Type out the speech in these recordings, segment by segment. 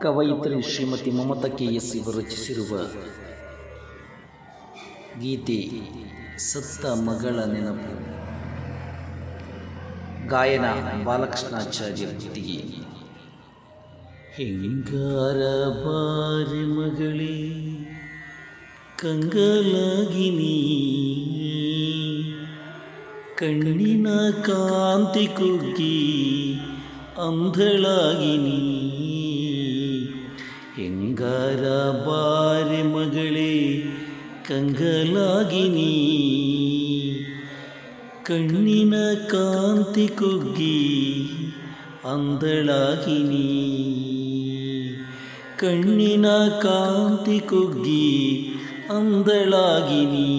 ಕವಯಿತ್ರಿ Shrimati Mamata K S ಇವರು ರಚಿಸಿರುವ ಗೀತೆ ಸತ್ತ ಮಗಳ ನೆನಪು. ಗಾಯನ ಬಾಲಕೃಷ್ಣಾಚಾರ್ಯ ಗುತ್ತಿಗೆ. ಹೆಂಗಾರ ಬಾರಿ ಮಗಳೇ ಕಂಗಲಾಗಿನಿ ಕಣ್ಣಿನ ಕಾಂತಿ ಕುಗ್ಗಿ ಅಂಧಳಾಗಿನಿ ಹೆಂಗಾರ ಬಾರಿ ಮಗಳೇ ಕಂಗಲಾಗಿನಿ ಕಣ್ಣಿನ ಕಾಂತಿ ಕುಗ್ಗಿ ಅಂದಳಾಗಿನಿ ಕಣ್ಣಿನ ಕಾಂತಿ ಕುಗ್ಗಿ ಅಂದಳಾಗಿನಿ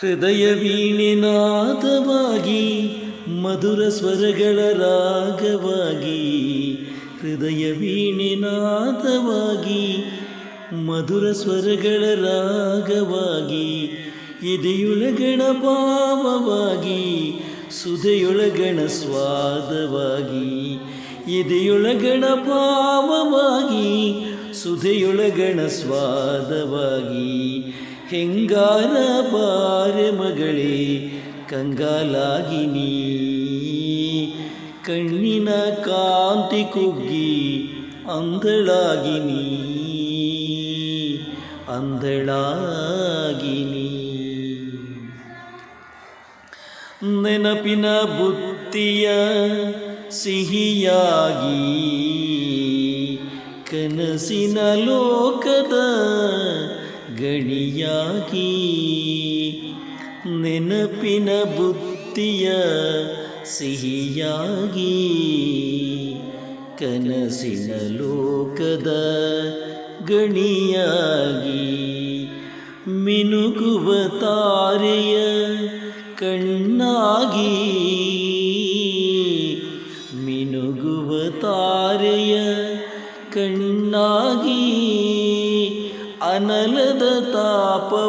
ಹೃದಯ ವೀಣೆನಾದವಾಗಿ ಮಧುರ ಸ್ವರಗಳ ರಾಗವಾಗಿ ಹೃದಯ ವೀಣೆನಾದವಾಗಿ, ಮಧುರ ಸ್ವರಗಳ ರಾಗವಾಗಿ, ಎದೆಯೊಳಗಣ ಪಾವವಾಗಿ ಸುಧೆಯೊಳಗಣ ಸ್ವಾದವಾಗಿ, ಎದೆಯೊಳಗಣ ಪಾವವಾಗಿ ಸುಧೆಯೊಳಗಣ ಸ್ವಾದವಾಗಿ. ಹೆಂಗಾರ ಬಾರೆ ಮಗಳೇ ಕಂಗಾಲಾಗಿನಿ ಕಣ್ಣಿನ ಕಾಂತಿ ಕುಗ್ಗಿ ಅಂಧಳಾಗಿನಿ ಅಂಧಳಾಗಿನಿ ನೆನಪಿನ ಬುತ್ತಿಯ ಸಿಹಿಯಾಗಿ ಕನಸಿನ ಲೋಕದ ಗಣಿಯಾಗಿ ನೆನಪಿನ ಬುತ್ತಿಯ ಸಿಹಿಯಾಗಿ ಕನಸಿನ ಲೋಕದ ಗಣಿಯಾಗಿ ಮಿನುಗುವ ತಾರೆಯ ಕಣ್ಣಾಗಿ ಮಿನುಗುವ ತಾರೆಯ ಕಣ್ಣಾಗಿ ಅನಲದ ತಾಪವಾಗದರು.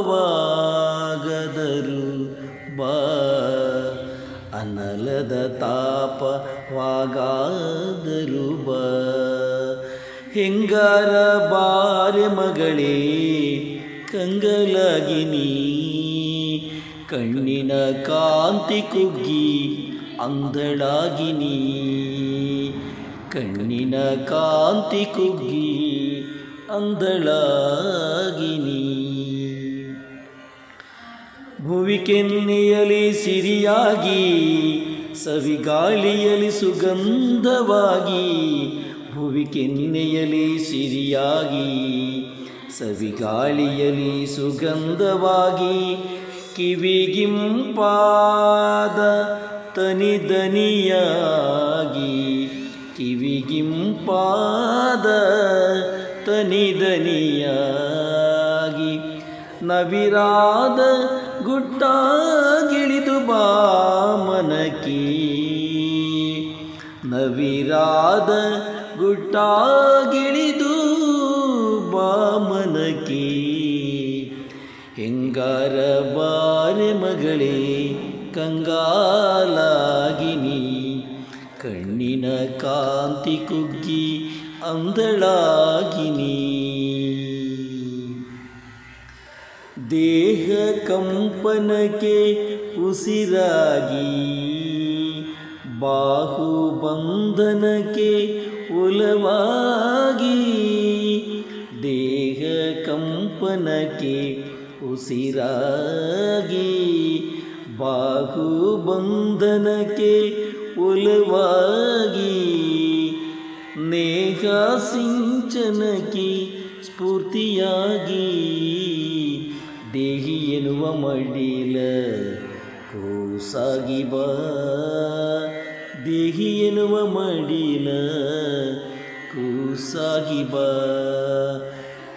ಅನಲದ ತಾಪವಾಗಾದರು ಬಾ ಹೆಂಗಾರ ಬಾರೆ ಮಗಳೇ ಕಂಗಲಾಗಿನಿ ಕಣ್ಣಿನ ಕಾಂತಿ ಕುಗ್ಗಿ ಅಂದಳಾಗಿನಿ ಕಣ್ಣಿನ ಕಾಂತಿ ಕುಗ್ಗಿ ಅಂದಳಾಗಿನಿ ಭುವಿಕೆನ್ನೆಯಲಿ ಕೆನ್ನೆಯಲಿ ಸಿರಿಯಾಗಿ ಸವಿಗಾಳಿಯಲಿ ಸುಗಂಧವಾಗಿ ಭುವಿ ಕೆನ್ನೆಯಲಿ ಸಿರಿಯಾಗಿ ಸವಿಗಾಳಿಯಲಿ ಸುಗಂಧವಾಗಿ ಕಿವಿಗಿಂಪಾದ ತನಿದನಿಯಾಗಿ ಕಿವಿಗಿಂಪಾದ ತನಿದನಿಯಾಗಿ ನವಿರಾದ ಗುಟ್ಟಾಗಿಳಿದು ಬಾಮನಕಿ ನವಿರಾದ ಗುಟ್ಟಾಗಿಳಿದು ಬಾಮನಕಿ ಹೆಂಗಾರ ಬಾರೆ ಮಗಳೇ ಕಂಗಾಲಾಗಿನಿ ಕಣ್ಣಿನ ಕಾಂತಿ ಕುಗ್ಗಿ ಅಂಧಳಾಗಿನಿ ದೇಹ ಕಂಪನಕ್ಕೆ ಉಸಿರಾಗಿ ಬಾಹು ಬಂಧನಕ್ಕೆ ಒಲವಾಗಿ ದೇಹ ಕಂಪನಕ್ಕೆ ಉಸಿರಾಗಿ ಬಾಹು ಬಂಧನಕ್ಕೆ ಒಲವಾಗಿ ನೇಹ ಸಿಂಚನಕ್ಕೆ ಸ್ಫೂರ್ತಿಯಾಗಿ ದೇಹಿ ಎನ್ನುವ ಮಡಿಲ ಕೂಸಾಗಿ ಬಾ. ದೇಹಿ ಎನ್ನುವ ಮಡಿಲ ಕೂಸಾಗಿ ಬಾ.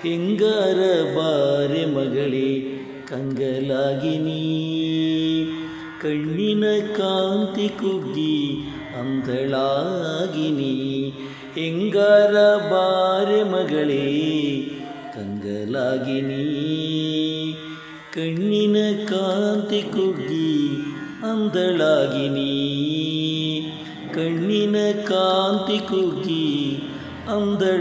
ಹೆಂಗಾರ ಬಾರೆ ಮಗಳೇ ಕಂಗಲಾಗಿನಿ ಕಣ್ಣಿನ ಕಾಂತಿ ಕುಗ್ಗಿ ಅಂಧಳಾಗಿನಿ ಹೆಂಗಾರ ಬಾರೆ ಮಗಳೇ ಕಂಗಲಾಗಿನಿ ಕಣ್ಣಿನ ಕಾಂತಿ ಕುಗ್ಗಿ ಅಂದಳಾಗಿನಿ ಕಣ್ಣಿನ ಕಾಂತಿ ಕುಗ್ಗಿ ಅಂದಳಾಗಿ